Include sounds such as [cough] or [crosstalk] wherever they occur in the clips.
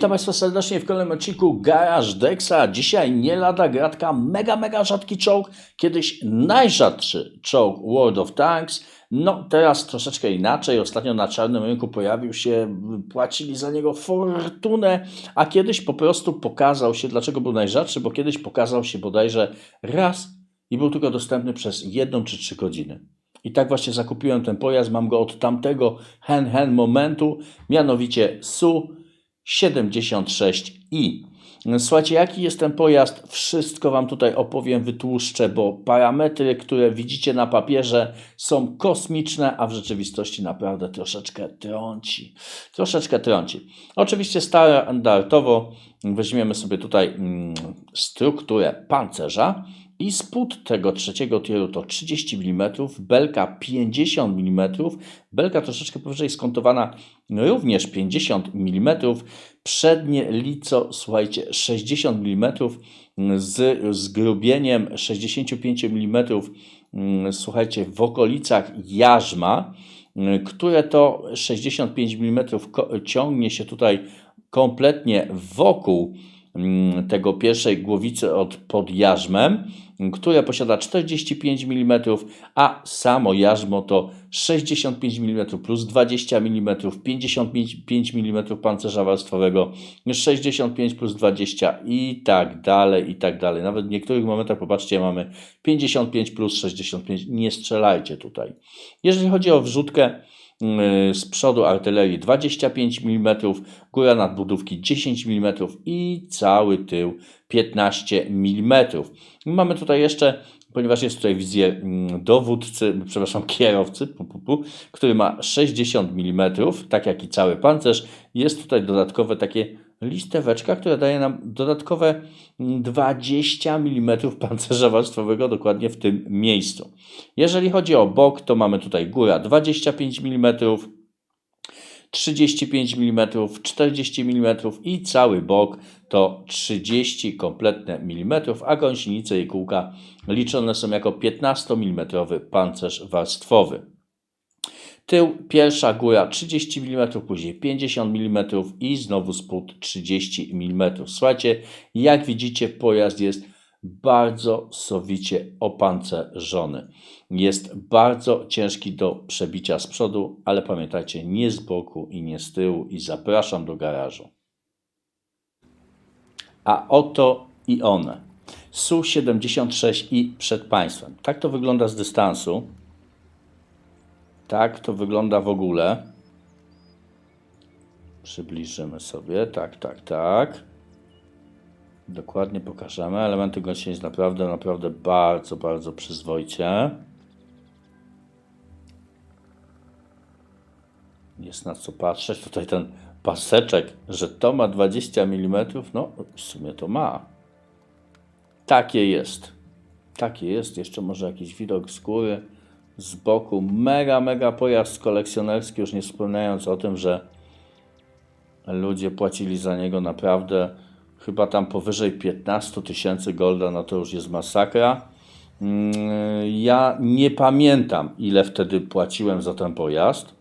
Witam Państwa serdecznie w kolejnym odcinku Garage Dexa. Dzisiaj nie lada gratka, mega, mega rzadki czołg. Kiedyś najrzadszy czołg World of Tanks. No teraz troszeczkę inaczej. Ostatnio na czarnym rynku pojawił się, płacili za niego fortunę, a kiedyś po prostu pokazał się, dlaczego był najrzadszy, bo kiedyś pokazał się bodajże raz i był tylko dostępny przez jedną czy trzy godziny. I tak właśnie zakupiłem ten pojazd. Mam go od tamtego hen hen momentu, mianowicie SU 76i. Słuchajcie, jaki jest ten pojazd? Wszystko Wam tutaj opowiem, wytłuszczę, bo parametry, które widzicie na papierze są kosmiczne, a w rzeczywistości naprawdę troszeczkę trąci. Troszeczkę trąci. Oczywiście standardowo weźmiemy sobie tutaj mm, strukturę pancerza i spód tego trzeciego tieru to 30 mm, belka 50 mm, belka troszeczkę powyżej skontowana również 50 mm, przednie lico, słuchajcie, 60 mm z zgrubieniem 65 mm, słuchajcie, w okolicach jarzma, które to 65 mm ciągnie się tutaj kompletnie wokół. mm, tego pierwszej głowicy od pod jarzmem, które posiada 45 mm, a samo jarzmo to 65 mm plus 20 mm, 55 mm pancerza warstwowego, 65 plus 20 i tak dalej, i tak dalej. Nawet w niektórych momentach, popatrzcie, mamy 55 plus 65. Nie strzelajcie tutaj. Jeżeli chodzi o wrzutkę, z przodu artylerii 25 mm, góra nadbudówki 10 mm i cały tył 15 mm. Mamy tutaj jeszcze, ponieważ jest tutaj wizjer dowódcy, przepraszam, kierowcy, pu, pu, pu, który ma 60 mm, tak jak i cały pancerz, jest tutaj dodatkowe takie listeweczka, która daje nam dodatkowe 20 mm pancerza warstwowego dokładnie w tym miejscu. Jeżeli chodzi o bok, to mamy tutaj góra 25 mm, 35 mm, 40 mm i cały bok to 30 kompletne mm, a gąsienice i kółka liczone są jako 15 mm pancerz warstwowy. Tył, pierwsza góra 30 mm, później 50 mm i znowu spód 30 mm. Słuchajcie, jak widzicie, pojazd jest bardzo sowicie opancerzony. Jest bardzo ciężki do przebicia z przodu, ale pamiętajcie, nie z boku i nie z tyłu i zapraszam do garażu. A oto i one. Su-76 i przed Państwem. Tak to wygląda z dystansu. Tak to wygląda w ogóle. Przybliżymy sobie. Tak, tak, tak. Dokładnie pokażemy. Elementy gąsienic naprawdę, naprawdę bardzo, bardzo przyzwoicie. Jest na co patrzeć. Tutaj ten paseczek, że to ma 20 mm, no w sumie to ma. Takie jest. Takie jest. Jeszcze może jakiś widok z góry z boku. Mega, mega pojazd kolekcjonerski, już nie wspominając o tym, że ludzie płacili za niego naprawdę chyba tam powyżej 15 tysięcy golda, no to już jest masakra. Mm, Ja nie pamiętam, ile wtedy płaciłem za ten pojazd,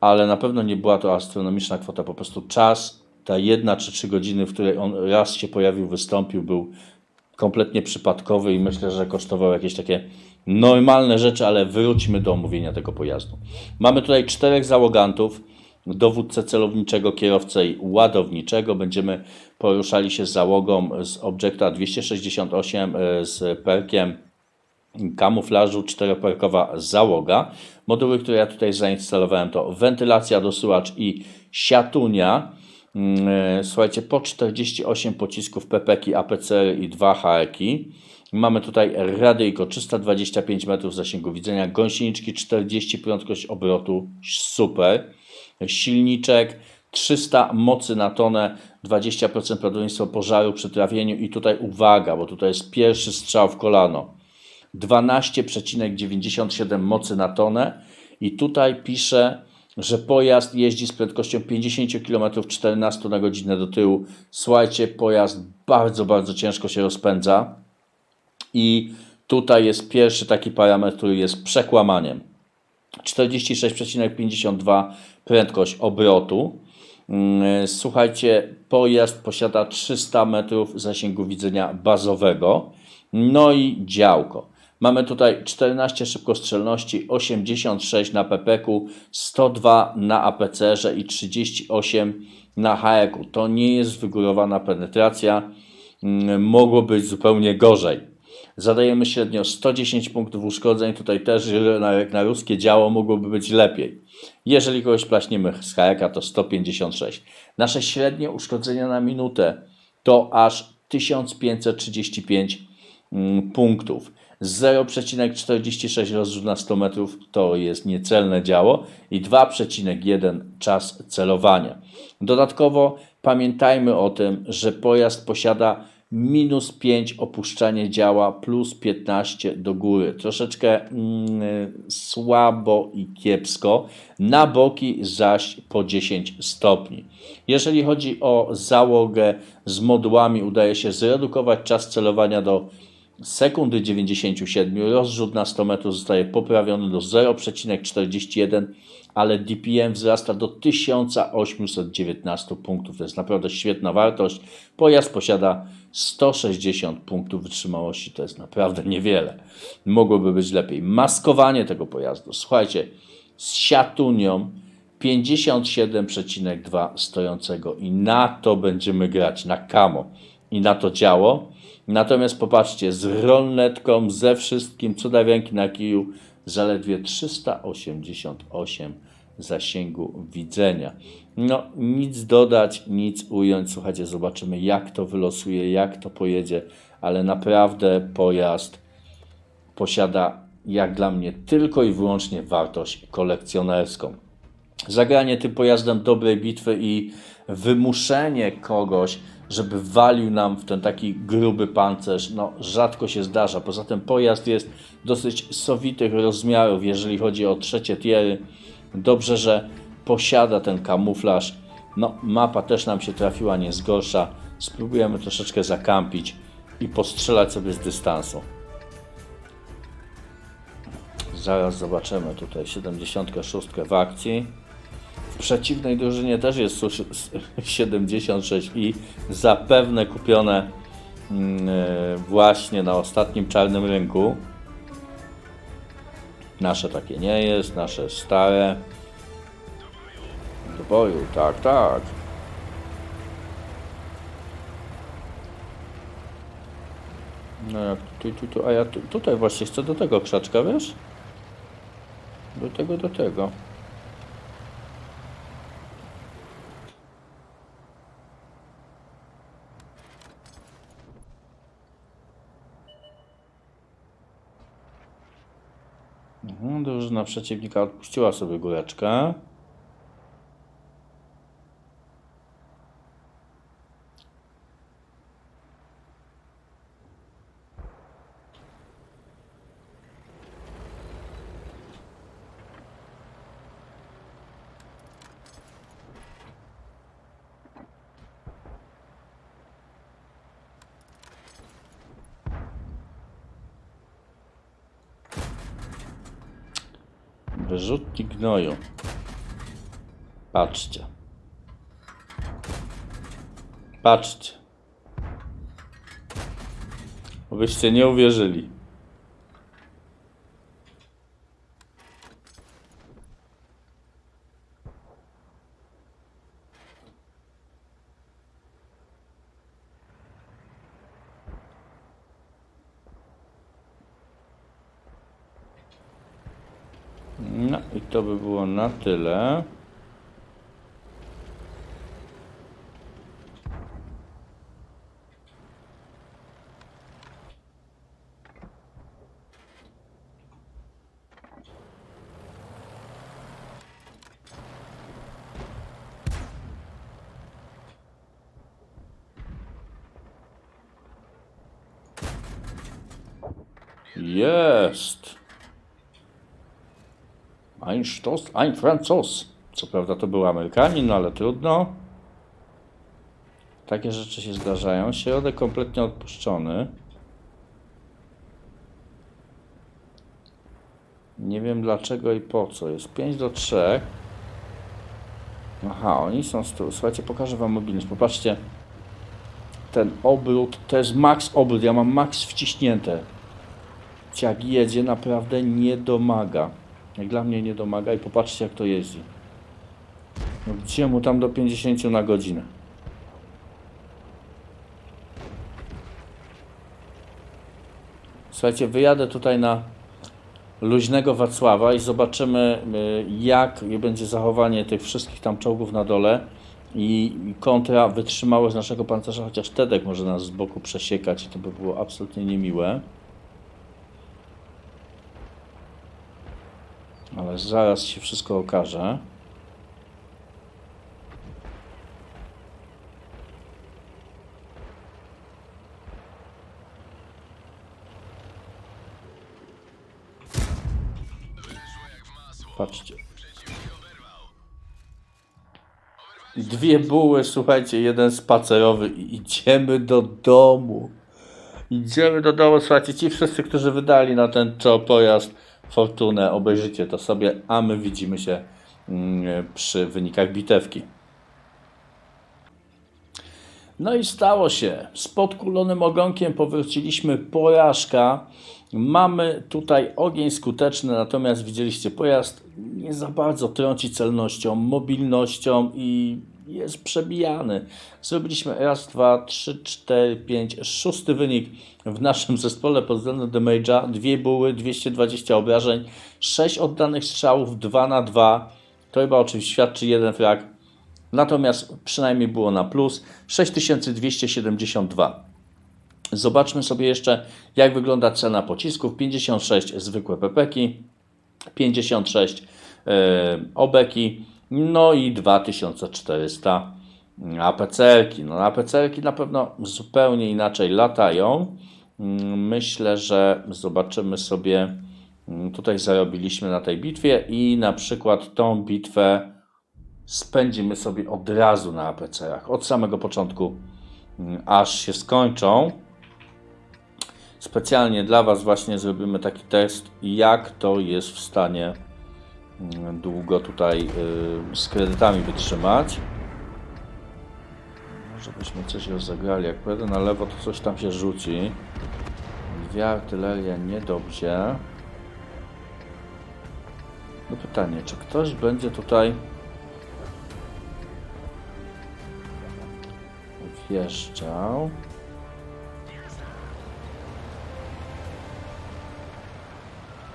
ale na pewno nie była to astronomiczna kwota. Po prostu czas, ta jedna czy trzy godziny, w której on raz się pojawił, wystąpił, był kompletnie przypadkowy i myślę, że kosztował jakieś takie normalne rzeczy, ale wróćmy do omówienia tego pojazdu. Mamy tutaj czterech załogantów, dowódcę celowniczego, kierowcę i ładowniczego. Będziemy poruszali się z załogą z Objecta 268 e, z perkiem kamuflażu, czteroperkowa załoga. Moduły, które ja tutaj zainstalowałem to wentylacja, dosyłacz i siatunia. Mm, e, Słuchajcie, po 48 pocisków PPK, APCR i 2 HEki. Mamy tutaj radyjko 325 metrów zasięgu widzenia, gąsieniczki 40 prędkość obrotu, super. Silniczek 300 mocy na tonę, 20% prawdopodobieństwo pożaru przy trawieniu i tutaj uwaga, bo tutaj jest pierwszy strzał w kolano. 12,97 mocy na tonę i tutaj pisze, że pojazd jeździ z prędkością 50 km 14 na godzinę do tyłu. Słuchajcie, pojazd bardzo, bardzo ciężko się rozpędza i tutaj jest pierwszy taki parametr, który jest przekłamaniem. 46,52 prędkość obrotu. Mm, Słuchajcie, pojazd posiada 300 metrów zasięgu widzenia bazowego, no i działko. Mamy tutaj 14 szybkostrzelności, 86 na PPK, 102 na APCR i 38 na HEK. To nie jest wygórowana penetracja, Mm, mogło być zupełnie gorzej. Zadajemy średnio 110 punktów uszkodzeń, tutaj też jak na ruskie działo mogłoby być lepiej. Jeżeli kogoś plaśniemy z HEK, to 156. Nasze średnie uszkodzenia na minutę to aż 1535 mm, punktów. 0,46 rozrzut na 100 metrów to jest niecelne działo i 2,1 czas celowania. Dodatkowo pamiętajmy o tym, że pojazd posiada minus 5 opuszczanie działa plus 15 do góry. Troszeczkę mm, słabo i kiepsko. Na boki zaś po 10 stopni. Jeżeli chodzi o załogę z modułami, udaje się zredukować czas celowania do sekundy 97. Rozrzut na 100 metrów zostaje poprawiony do 0,41, ale DPM wzrasta do 1819 punktów. To jest naprawdę świetna wartość. Pojazd posiada 160 punktów wytrzymałości. To jest naprawdę niewiele. Mogłoby być lepiej. Maskowanie tego pojazdu. Słuchajcie, z siatunią 57,2 stojącego i na to będziemy grać, na kamo i na to działo. Natomiast popatrzcie, z rolnetką, ze wszystkim, cudawianki na kiju, zaledwie 388 zasięgu widzenia. No, nic dodać, nic ująć. Słuchajcie, zobaczymy, jak to wylosuje, jak to pojedzie, ale naprawdę pojazd posiada, jak dla mnie, tylko i wyłącznie wartość kolekcjonerską zagranie tym pojazdem dobrej bitwy i wymuszenie kogoś, żeby walił nam w ten taki gruby pancerz, no rzadko się zdarza. Poza tym pojazd jest dosyć sowitych rozmiarów, jeżeli chodzi o trzecie tiery. Dobrze, że posiada ten kamuflaż. No, mapa też nam się trafiła, nie z. Spróbujemy troszeczkę zakampić i postrzelać sobie z dystansu. Zaraz zobaczymy tutaj 76 w akcji. W przeciwnej drużynie też jest Su- 76 i zapewne kupione mm, e, właśnie na ostatnim czarnym rynku. Nasze takie nie jest, nasze stare. Do boju, tak, tak. No jak tu, tu, tu, a ja tu, tutaj właśnie chcę do tego krzaczka, wiesz? Do tego, do tego. Drużyna przeciwnika odpuściła sobie góreczkę. Wyrzutki gnoju. Patrzcie. Patrzcie. Byście nie uwierzyli. No i to by było na tyle. Jest. Ein Stoß, ein Franzos. Co prawda to był Amerykanin, no ale trudno. Takie rzeczy się zdarzają. Środek kompletnie odpuszczony. Nie wiem dlaczego i po co. Jest 5 do 3. Aha, oni są z. Słuchajcie, pokażę wam mobilność. Popatrzcie. Ten obrót, to jest max obrót. Ja mam max wciśnięte. Jak jedzie, naprawdę nie domaga. Jak dla mnie nie domaga i popatrzcie jak to jeździ. No mu tam do 50 na godzinę? Słuchajcie, wyjadę tutaj na luźnego Wacława i zobaczymy y, jak będzie zachowanie tych wszystkich tam czołgów na dole i kontra wytrzymałość naszego pancerza, chociaż Tedek może nas z boku przesiekać i to by było absolutnie niemiłe. Ale zaraz się wszystko okaże. Patrzcie. Dwie buły, słuchajcie, jeden spacerowy i idziemy do domu. Idziemy do domu, słuchajcie, ci wszyscy, którzy wydali na ten czo- pojazd fortunę, obejrzycie to sobie, a my widzimy się mm, przy wynikach bitewki. No i stało się. Z podkulonym ogonkiem powróciliśmy porażka. Mamy tutaj ogień skuteczny, natomiast widzieliście pojazd nie za bardzo trąci celnością, mobilnością i jest przebijany. Zrobiliśmy raz, dwa, trzy, cztery, pięć, szósty wynik w naszym zespole pod względem damage'a. Dwie buły, 220 obrażeń, sześć oddanych strzałów, 2 na 2. To chyba o czymś świadczy jeden frag. Natomiast przynajmniej było na plus 6272. Zobaczmy sobie jeszcze, jak wygląda cena pocisków. 56 zwykłe pepeki, 56 e, obeki, no i 2400 APCR-ki. No APCR-ki na pewno zupełnie inaczej latają. Mm, Myślę, że zobaczymy sobie, mm, tutaj zarobiliśmy na tej bitwie i na przykład tą bitwę spędzimy sobie od razu na APC-ach, od samego początku, mm, aż się skończą. Specjalnie dla Was właśnie zrobimy taki test, jak to jest w stanie mm, długo tutaj y, z kredytami wytrzymać. Może byśmy coś rozegrali. Jak pojadę na lewo, to coś tam się rzuci. Dwie artyleria niedobrze. No pytanie, czy ktoś będzie tutaj wjeżdżał?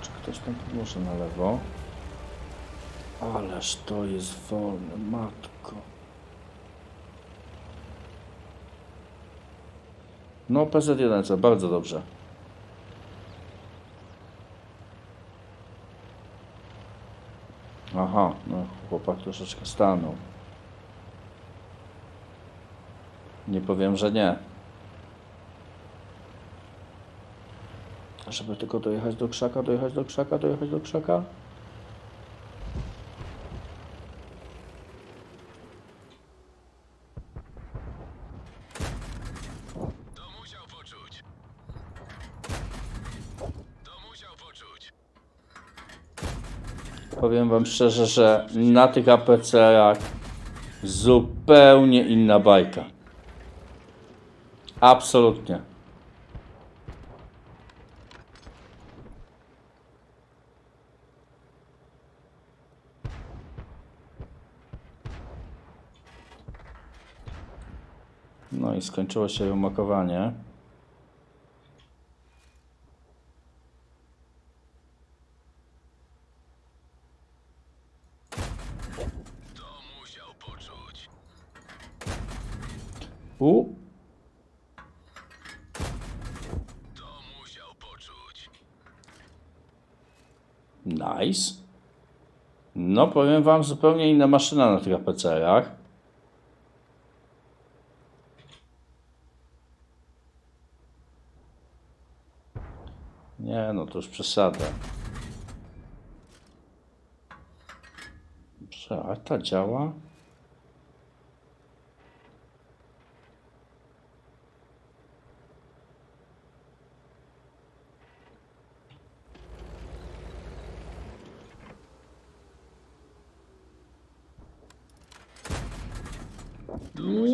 Czy ktoś tam może na lewo? Ależ to jest wolne, matko. No, PZ1, co bardzo dobrze. Aha, no chłopak troszeczkę stanął. Nie powiem, że nie. Żeby tylko dojechać do krzaka, dojechać do krzaka, dojechać do krzaka. Powiem szczerze, że na tych APC-ach zupełnie inna bajka. Absolutnie. No i skończyło się rumakowanie. To musiał poczuć. U, To musiał poczuć. Nice. No, powiem Wam, zupełnie inna maszyna na tych APC-ach. Nie, no to już przesada. Dobrze, a ta działa?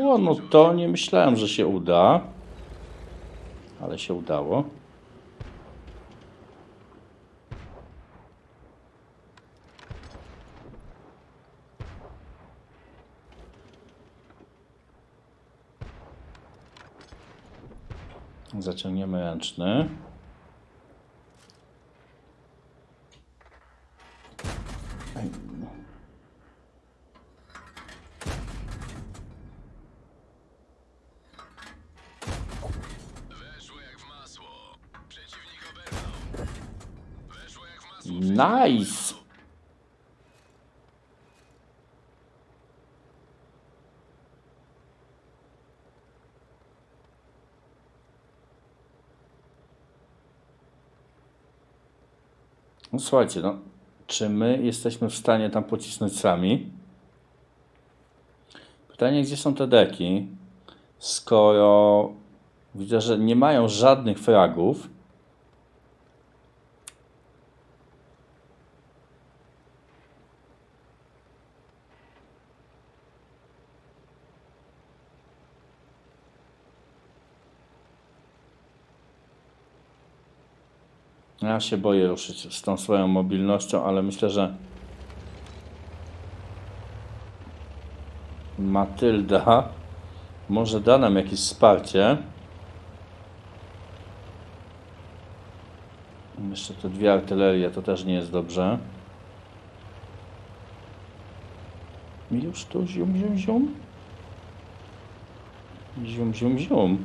O, no to nie myślałem, że się uda. Ale się udało. Zaciągniemy ręczny. Weszło jak w masło. Przeciwnik oberwał. Weszło jak w masło. Nice! No słuchajcie, no, czy my jesteśmy w stanie tam pocisnąć sami? Pytanie, gdzie są te deki? Skoro widzę, że nie mają żadnych fragów, Ja się boję ruszyć z tą swoją mobilnością, ale myślę, że Matylda może da nam jakieś wsparcie. Jeszcze te dwie artylerie, to też nie jest dobrze. Już tu zium, zium, zium. Zium, zium, zium.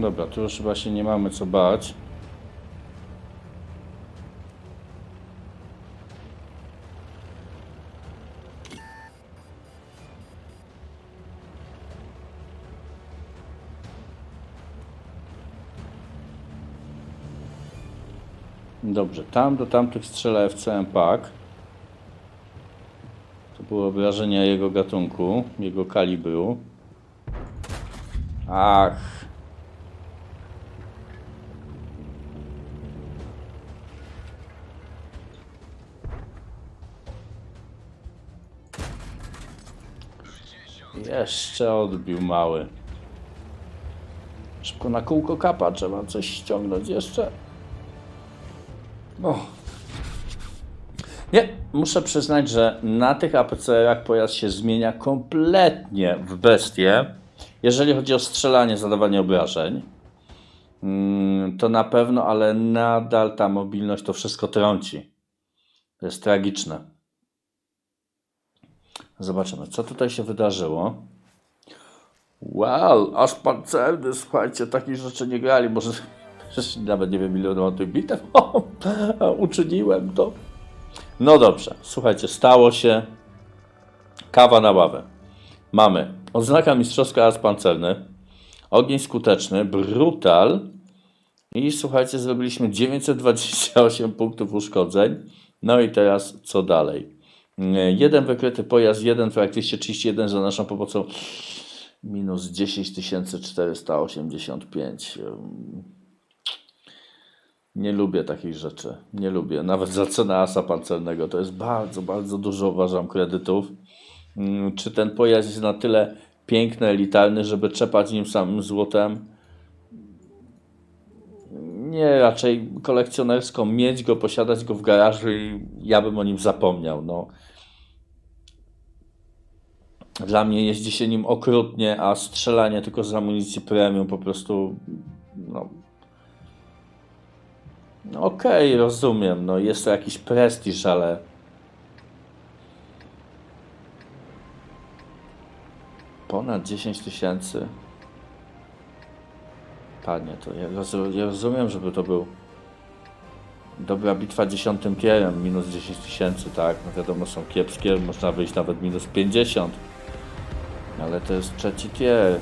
Dobra, tu już chyba się nie mamy co bać. Dobrze, tam do tamtych strzela FCM Pak. To było obrażenia jego gatunku, jego kalibru. Ach. Jeszcze odbił mały. Szybko na kółko kapa, trzeba coś ściągnąć jeszcze. O. Nie, muszę przyznać, że na tych APCR-ach pojazd się zmienia kompletnie w bestię. Jeżeli chodzi o strzelanie, zadawanie obrażeń, mm, to na pewno, ale nadal ta mobilność to wszystko trąci. To jest tragiczne. Zobaczymy, co tutaj się wydarzyło. Wow, aż pancerny, słuchajcie, takich rzeczy nie grali. Może [laughs] nawet nie wiem, ile on ma tych bitew. [laughs] Uczyniłem to. No dobrze, słuchajcie, stało się. Kawa na ławę. Mamy odznaka mistrzowska as pancerny, ogień skuteczny, brutal i słuchajcie, zrobiliśmy 928 punktów uszkodzeń. No i teraz co dalej? Jeden wykryty pojazd, jeden frag 231 za naszą pomocą minus 10 485. Nie lubię takich rzeczy. Nie lubię. Nawet za cenę asa pancernego to jest bardzo, bardzo dużo, uważam, kredytów. Mm, Czy ten pojazd jest na tyle piękny, elitarny, żeby trzepać nim samym złotem? Nie, raczej kolekcjonersko mieć go, posiadać go w garażu i ja bym o nim zapomniał. No. Dla mnie jeździ się nim okrutnie, a strzelanie tylko z amunicji premium po prostu. No, no okej, rozumiem. No, jest to jakiś prestiż, ale. Ponad 10 tysięcy. Panie, to ja, roz, ja rozumiem, żeby to był Dobra bitwa dziesiątym tierem, minus 10 tysięcy, tak, no wiadomo są kiepskie, można wyjść nawet minus 50. Ale to jest trzeci tier.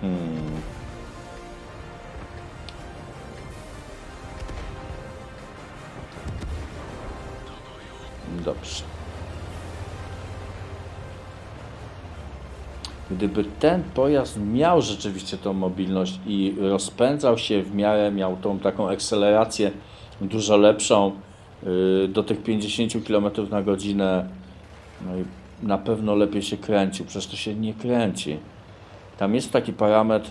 Hmm. Dobrze. Gdyby ten pojazd miał rzeczywiście tą mobilność i rozpędzał się w miarę, miał tą taką akcelerację dużo lepszą yy, do tych 50 km na godzinę, no i na pewno lepiej się kręcił, przecież to się nie kręci. Tam jest taki parametr,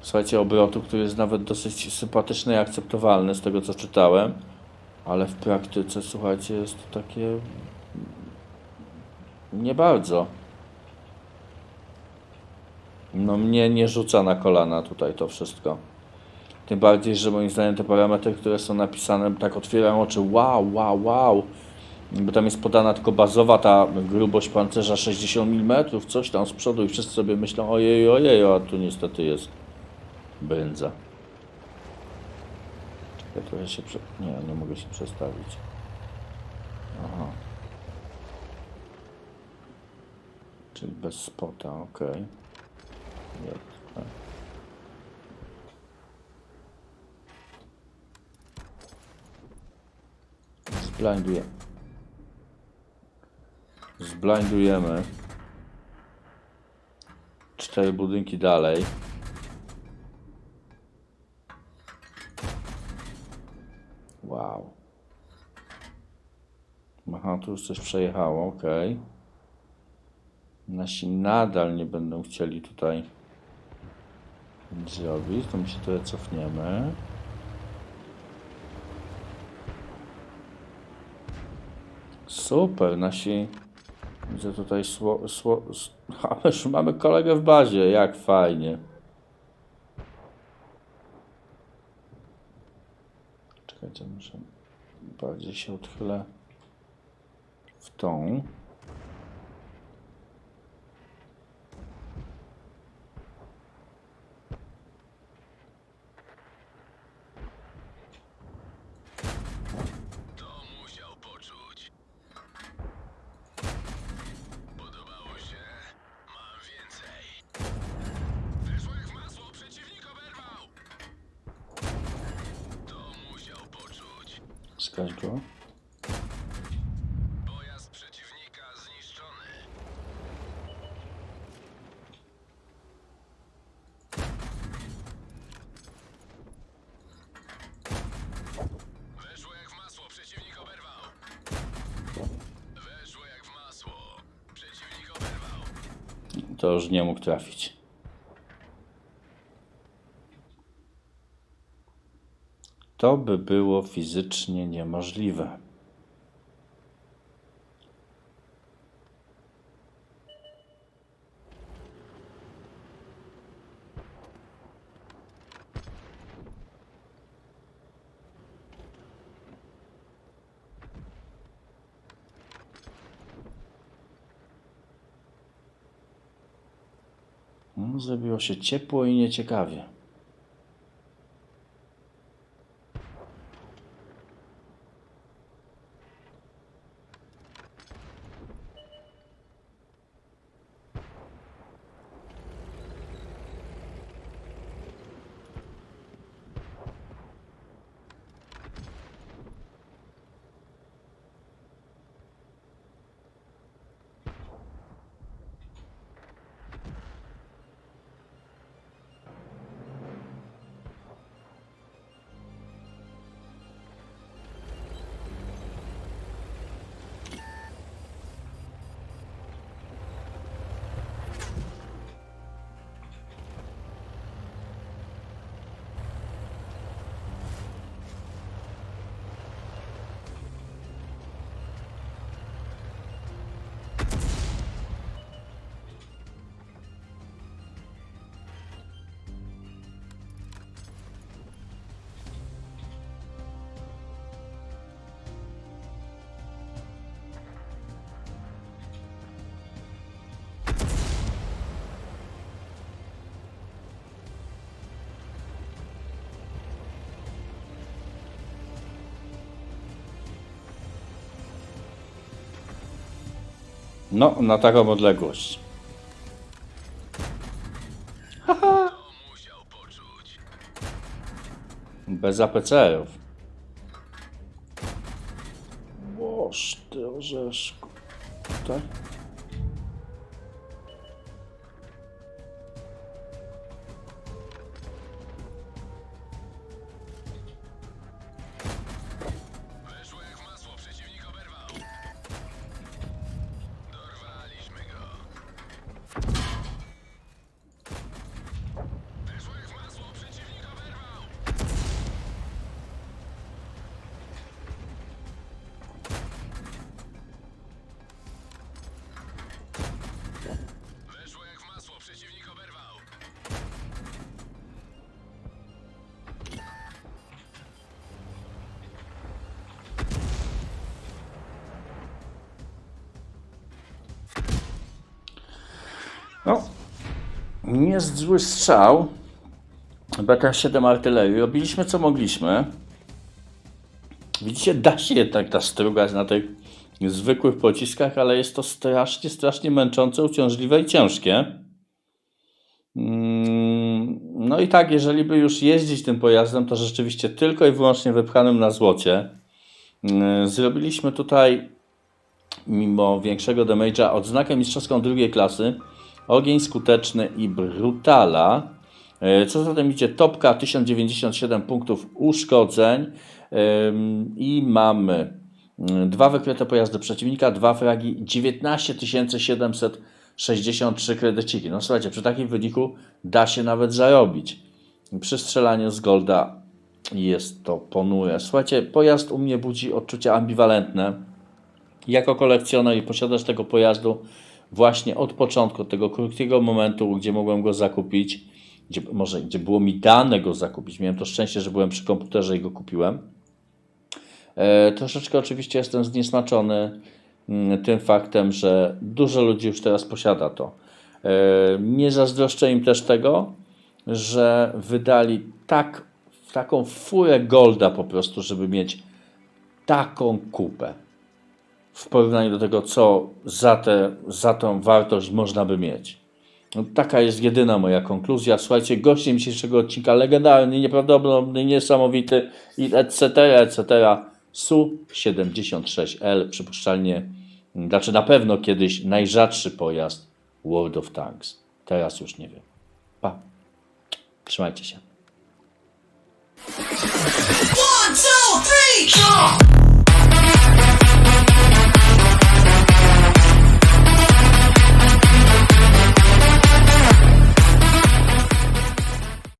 słuchajcie, obrotu, który jest nawet dosyć sympatyczny i akceptowalny z tego co czytałem, ale w praktyce, słuchajcie, jest to takie nie bardzo. No mnie nie rzuca na kolana tutaj to wszystko. Tym bardziej, że moim zdaniem te parametry, które są napisane, tak otwieram oczy. Wow, wow, wow. Bo tam jest podana tylko bazowa ta grubość pancerza 60 mm, coś tam z przodu i wszyscy sobie myślą ojej, ojej, a tu niestety jest brędza. Czekaj, trochę się prze... Nie, nie mogę się przestawić. Aha. Czyli bez spota. Jak, tak. Zblinduję. Zblindujemy. Cztery budynki dalej. Wow. Aha, tu już coś przejechało, okej. Nasi nadal nie będą chcieli tutaj zrobić, to my się trochę cofniemy. Super, nasi... Widzę tutaj sło... sło s- [laughs] a już mamy kolegę w bazie, jak fajnie. Czekajcie, muszę... Bardziej się odchylę w tą. To musiał poczuć. Podobało się? Mam więcej. Wyszło jak w masło, przeciwnik oberwał! To musiał poczuć. Skaź go. Pojazd przeciwnika zniszczony. Weszło jak w masło, przeciwnik oberwał. Weszło jak w masło. Przeciwnik oberwał. To już nie mógł trafić. To by było fizycznie niemożliwe. No, zrobiło się ciepło i nieciekawie. No, na taką odległość. Poczuć. Bez APCR-ów. No, nie zły strzał. BT-7 artylerii. Robiliśmy co mogliśmy. Widzicie, da się jednak ta strugać na tych zwykłych pociskach, ale jest to strasznie, strasznie męczące, uciążliwe i ciężkie. Mm, No i tak, jeżeli by już jeździć tym pojazdem, to rzeczywiście tylko i wyłącznie wypchanym na złocie. Mm, Zrobiliśmy tutaj, mimo większego damage'a, odznakę mistrzowską drugiej klasy. Ogień skuteczny i brutala. E, Co za tym idzie? Topka 1097 punktów uszkodzeń. Ym, I mamy mm, dwa wykryte pojazdy przeciwnika, dwa fragi, 19 763 kredyciki. No słuchajcie, przy takim wyniku da się nawet zarobić. Przy strzelaniu z Golda jest to ponure. Słuchajcie, pojazd u mnie budzi odczucia ambiwalentne jako kolekcjoner i posiadacz tego pojazdu właśnie od początku, od tego krótkiego momentu, gdzie mogłem go zakupić, gdzie, może gdzie było mi dane go zakupić, miałem to szczęście, że byłem przy komputerze i go kupiłem. E, troszeczkę oczywiście jestem zniesmaczony mm, tym faktem, że dużo ludzi już teraz posiada to. E, nie zazdroszczę im też tego, że wydali tak, taką furę golda po prostu, żeby mieć taką kupę w porównaniu do tego, co za, te, za tą wartość można by mieć. No, taka jest jedyna moja konkluzja. Słuchajcie, gościem dzisiejszego odcinka legendarny, nieprawdopodobny, niesamowity etc., etc. Su-76L, przypuszczalnie, znaczy na pewno kiedyś najrzadszy pojazd World of Tanks. Teraz już nie wiem. Pa. Trzymajcie się. One, two, three, jump!